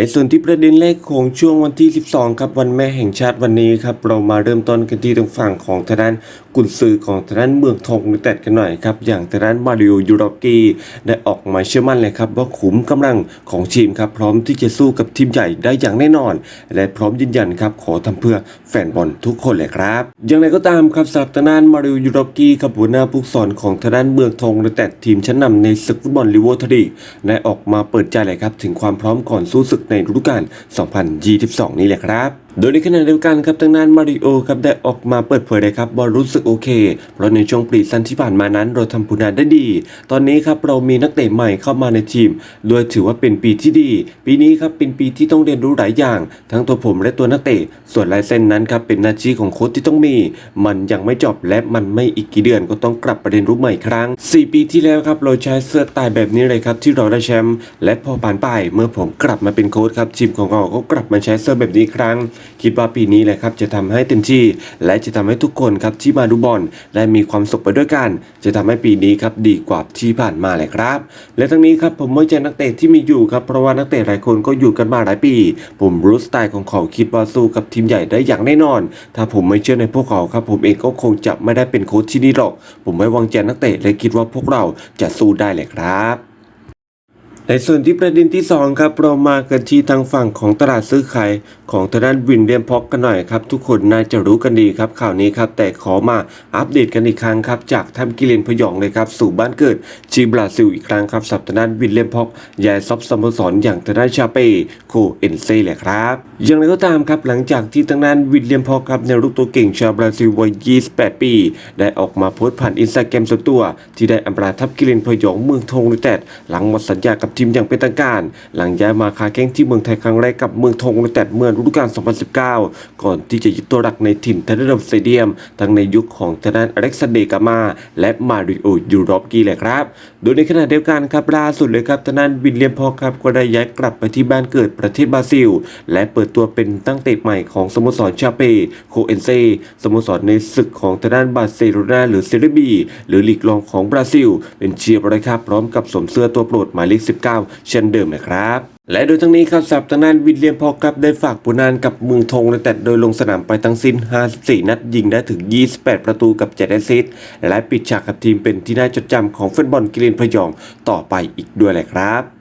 ในส่วนที่ประเด็นแรกของช่วงวันที่ 12 ครับวันแม่แห่งชาติวันนี้ครับเรามาเริ่มต้นกันที่ทางฝั่งของทางด้านกุนซือของทางด้านเมืองทองยูเต็ดกันหน่อยครับอย่างทางด้านมาริโอยูโรกีได้ออกมาเชื่อมั่นเลยครับว่าขุมกำลังของทีมครับพร้อมที่จะสู้กับทีมใหญ่ได้อย่างแน่นอน และพร้อมยืนยันครับขอทำเพื่อแฟนบอลทุกคนเลยครับอย่างไรก็ตามครับสำหรับทางด้านมาริโอยูโรกีครับหัวหน้าผู้สอนของทางด้านเมืองทองยูเต็ดทีมชั้นนำในศึกฟุตบอลลีโวทรีได้ออกมาเปิดใจเลยครับถึงความพร้อมก่อนสู้ศึกในฤดูกาล 2022 นี้แหละครับโดยในขณะเดียวกันครับทางด้านมาริโอครับได้ออกมาเปิดเผยเลยครับว่ารู้สึกโอเค เพราะในช่วงปรีซันที่ผ่านมานั้นเราทำผลงานได้ดี ตอนนี้ครับเรามีนักเตะใหม่เข้ามาในทีม โดยถือว่าเป็นปีที่ดี ปีนี้ครับเป็นปีที่ต้องเรียนรู้หลายอย่าง ทั้งตัวผมและตัวนักเตะ ส่วนลายเส้นนั้นครับเป็นหน้าที่ของโค้ชที่ต้องมี มันยังไม่จบและมันไม่อีกกี่เดือนก็ต้องกลับประเด็นรู้ใหม่ครั้ง 4 ปีที่แล้วครับเราใช้เสื้อตายแบบนี้เลยครับที่เราได้แชมป์และพอผ่านไปเมื่อผมกลับมาเป็นโค้ชครับทีมของเราก็กลับมาใช้เสื้อแบบนี้ครั้งคิดว่าปีนี้แหละครับจะทำให้เต็มที่ และจะทำให้ทุกคนครับที่มาดูบอลได้มีความสุขไปด้วยกัน จะทำให้ปีนี้ครับดีกว่าที่ผ่านมาเลยครับ และทั้งนี้ครับผมไว้ใจนักเตะที่มีอยู่ครับเพราะว่านักเตะหลายคนก็อยู่กันมาหลายปี ผมรู้สไตล์ของเขาคิดว่าสู้กับทีมใหญ่ได้อย่างแน่นอน ถ้าผมไม่เชื่อในพวกเขาครับผมเองก็คงจะไม่ได้เป็นโค้ชที่นี่หรอก ผมไว้วางใจนักเตะและคิดว่าพวกเราจะสู้ได้เลยครับ ในส่วนที่ประเด็นที่ 2 ครับเรามากันที่ทางฝั่งของตลาดซื้อขายของทางด้านวินเลียมพ็อกกันหน่อยครับ ทุกคนน่าจะรู้กันดีครับข่าวนี้ครับ แต่ขอมาอัปเดตกันอีกครั้งครับ จากทำกิเลนพยองเลยครับ สู่บ้านเกิดชีบราซิลอีกครั้งครับสับทางด้านวินเลียมพ็อกยายซอฟสมสรอย่างทางด้านชาเป้โคเอ็นเซ่เลยครับอย่างไรก็ตามครับหลังจากที่ทางด้านวินเลียมพ็อกครับในลูกตัวเก่งชาวบราซิลวัย 28 ปี ได้ออกมาโพสต์ผ่านอินสตาแกรมส่วนตัว ที่ได้อำลาทัพกิเลนพยองเมืองทงยูไนเต็ดหลังหมดสัญญากับทีมอย่างเป็นทางการ หลังย้ายมาค้าแข่งที่เมืองไทยครั้งแรกกับเมืองทองยูไนเต็ดเมื่อฤดูกาล 2019 ก่อนที่จะยึดตัวหลักในทีมเทนเนอร์สเตเดียม ทั้งในยุคของทางด้านอเล็กซานเดกามา และมาริโอยูรอฟกีเลยครับ โดยในขณะเดียวกันครับล่าสุดเลยครับทางด้านวินเลียมพอครับก็ได้ย้ายกลับไปที่บ้านเกิดประเทศบราซิล และเปิดตัวเป็นตั้งเตะใหม่ของสโมสรชาเปโคเอนเซสโมสรในศึกของทางด้านบาร์เซโลนาหรือเซเรบีหรือลีกรองของบราซิล เป็นเชียร์บรครับพร้อมกับสวมเสื้อตัวโปรดหมายเลข19เช่นเดิมนะครับและโดยทั้งนี้ครับสับทางด้านวิลเลียมพอกับได้ฝากผลงานกับเมืองทองในแต่โดยลงสนามไปทั้งสิ้น 54 นัดยิงได้ถึง 28 ประตูกับ 7 แอสซิสต์และปิดฉากกับทีมเป็นที่น่าจดจำของฟุตบอลกิเลนพยองต่อไปอีกด้วยแหละครับ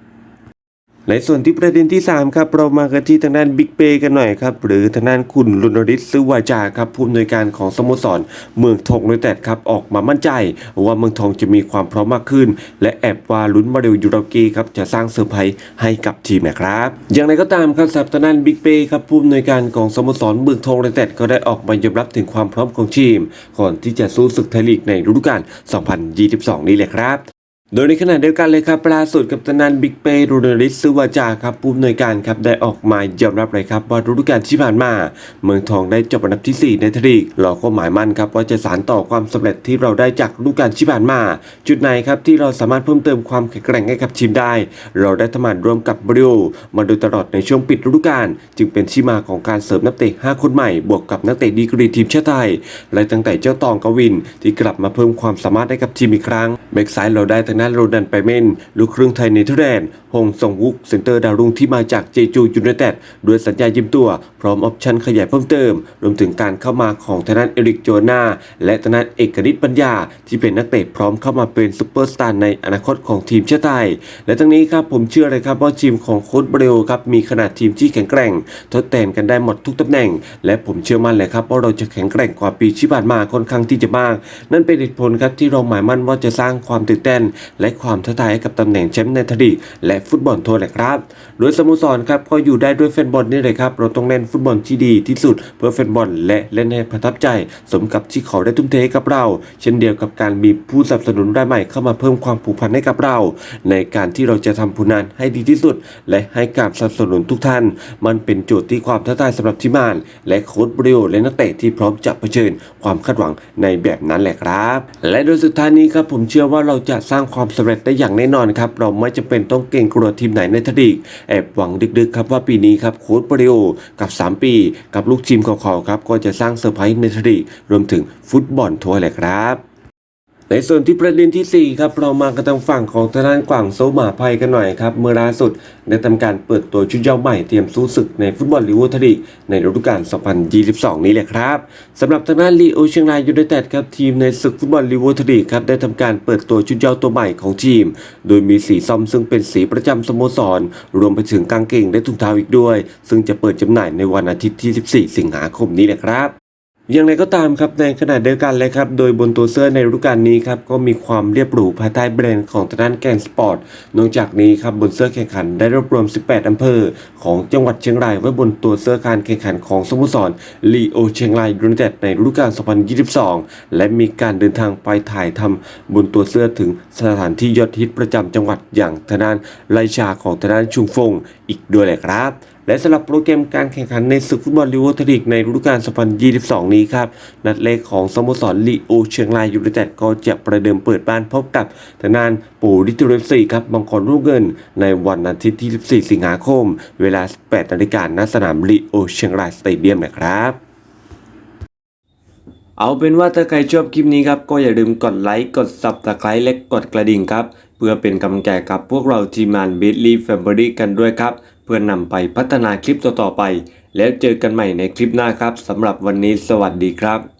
ในส่วนที่ประเด็นที่ 3 ครับ เรามากันที่ทางด้านบิ๊กเปกันหน่อยครับ หรือทางด้านคุณลุนริศซื้อวาจาครับผู้อำนวยการของสโมสร เมืองทองยูไนเต็ดครับออกมามั่นใจ ว่าเมืองทองจะมีความพร้อมมากขึ้น และแอบว่าลุ้นมาเรลยูโรกีครับจะสร้างเซอร์ไพรส์ให้กับทีมนะครับ อย่างไรก็ตามครับสับทางด้านบิ๊กเปครับผู้อำนวยการของสโมสรเมืองทองยูไนเต็ดก็ได้ออกมายอมรับถึงความพร้อมของทีม ก่อนที่จะสู้ศึกไทยลีกในฤดูกาล 2022 นี้เลยครับ โดยในขณะเดียวกันเลยครับล่าสุดกับตนานบิ๊กเป้รูนริสซวาจาครับผู้อำนวยการครับได้ออกมายอมรับเลยครับว่าฤดูกาลที่ผ่านมา เมืองทองได้จบอันดับที่ 4 ในทลีกเราก็หมายมั่นครับว่าจะสานต่อความสำเร็จที่เราได้จากฤดูกาลที่ผ่านมา จุดไหนครับที่เราสามารถเพิ่มเติมความแข็งแกร่งให้กับทีมได้ เราได้ทำงานร่วมกับบริโอมาโดยตลอดในช่วงปิดฤดูกาลจึงเป็นที่มาของการเสริมนักเตะ5คนใหม่บวกกับนักเตะดีกรีทีมชาติไทยและตั้งแต่เจ้าตองกวินที่กลับมาเพิ่มความสามารถให้กับทีมอีกครั้งแบ็กซ้ายเราได้ทางด้านโรดันไปเมนลูกครึ่งไทยเนเธอร์แลนด์ฮงซงวุกเซนเตอร์ดาวรุ่งที่มาจากเจจูยูไนเต็ดด้วยสัญญายืมตัว พร้อมออปชั่นขยายเพิ่มเติม รวมถึงการเข้ามาของทางด้านเอริกโจนาและทางด้านเอกนิตปัญญา ที่เป็นนักเตะพร้อมเข้ามาเป็นซูเปอร์สตาร์ในอนาคตของทีมชาติไทย และทั้งนี้ครับผมเชื่อเลยครับว่าทีมของโค้ชเบรลครับมีขนาดทีมที่แข็งแกร่ง ทดแทนกันได้หมดทุกตำแหน่ง และผมเชื่อมั่นเลยครับว่าเราจะแข็งแกร่งกว่าปีที่ผ่านมาค่อนข้างที่จะมาก นั่นเป็นเหตุผลครับที่เราหมายมั่นว่าจะสร้างความตื่นเต้นและความท้าทายให้กับตำแหน่งแชมป์ในทลีกและฟุตบอลทั่วแหละครับ โดยสโมสรครับก็อยู่ได้ด้วยแฟนบอลนี่เลยครับ เราต้องเล่นฟุตบอลที่ดีที่สุดเพื่อแฟนบอลและเล่นให้ประทับใจ สมกับที่เขาได้ทุ่มเทให้กับเรา เช่นเดียวกับการมีผู้สนับสนุนรายใหม่เข้ามาเพิ่มความผูกพันให้กับเรา ในการที่เราจะทำผลงานให้ดีที่สุด และให้การสนับสนุนทุกท่าน มันเป็นโจทย์ที่ความท้าทายสำหรับทีมาน และโค้ชบริโอและนักเตะที่พร้อมจะเผชิญความคาดหวังในแบบนั้นแหละครับ และโดยสุดท้ายนี้ครับผมเชื่อว่าเราจะสร้างความความสำเร็จได้อย่างแน่นอนครับเราไม่จำเป็นต้องเก่งกลัวทีมไหนในทดีกแอบหวังดึกๆครับว่าปีนี้ครับโค้ชปริโอกับ 3 ปี กับลูกทีมของเขาครับก็จะสร้างเซอร์ไพรส์ในทดีกรวมถึงฟุตบอลทัวร์แหละครับ ในส่วนที่ประเด็นที่ 4 ครับ เรามากันทางฝั่งของทางด้านกว่างโซหมาภัยกันหน่อยครับ เมื่อล่าสุดได้ทำการเปิดตัวชุดเย้าใหม่เตรียมสู้ศึกในฟุตบอลลีกทดีในฤดูกาล 2022 นี้แหละครับสำหรับทางด้านลีโอเชียงรายยูไนเต็ดครับทีมในศึกฟุตบอลลีกทดีครับได้ทำการเปิดตัวชุดเย้าตัวใหม่ของทีม โดยมีสีส้มซึ่งเป็นสีประจำสโมสร รวมไปถึงกางเกงและถุงเท้าอีกด้วย ซึ่งจะเปิดจำหน่ายในวันอาทิตย์ที่ 14 สิงหาคมนี้แหละครับ อย่างไรก็ตามครับในขณะเดียวกันเลยครับ โดยบนตัวเสื้อในฤดูกาลนี้ครับก็มีความเรียบหรูภายใต้แบรนด์ของทางด้านแกนสปอร์ตนอกจากนี้ครับบนเสื้อแข่งขันได้รวบรวม 18 อำเภอ ของจังหวัดเชียงรายไว้บนตัวเสื้อการแข่งขันของสโมสรลีโอเชียงรายยูไนเต็ดในฤดูกาล 2022 และมีการเดินทางไปถ่ายทำบนตัวเสื้อถึงสถานที่ยอดฮิตประจำจังหวัดอย่างทางด้านไลชาของทางด้านชุงฟง อีกด้วยแหละครับ และสำหรับโปรแกรมการแข่งขันในศึกฟุตบอลลีโอทลีกในฤดูกาล 2022 นี้ครับ นัดแรกของสโมสรลีโอเชียงรายยูไนเต็ดก็จะประเดิมเปิดบ้านพบกับทางด้านปูริทูเรฟซีครับมังกรลูกเงิน ในวันอาทิตย์ที่ 14 สิงหาคม เวลา8นาฬิกาณสนามลีโอเชียงรายสเตเดียมนะครับเอาเป็นว่าถ้าใครชอบคลิปนี้ครับ ก็อย่าลืมกดไลค์ กด subscribe และกดกระดิ่งครับ เพื่อเป็นกำลังใจกับพวกเราทีมงาน b i t l y Family กันด้วยครับ เพื่อนำไปพัฒนาคลิปต่อๆไป แล้วเจอกันใหม่ในคลิปหน้าครับสำหรับวันนี้สวัสดีครับ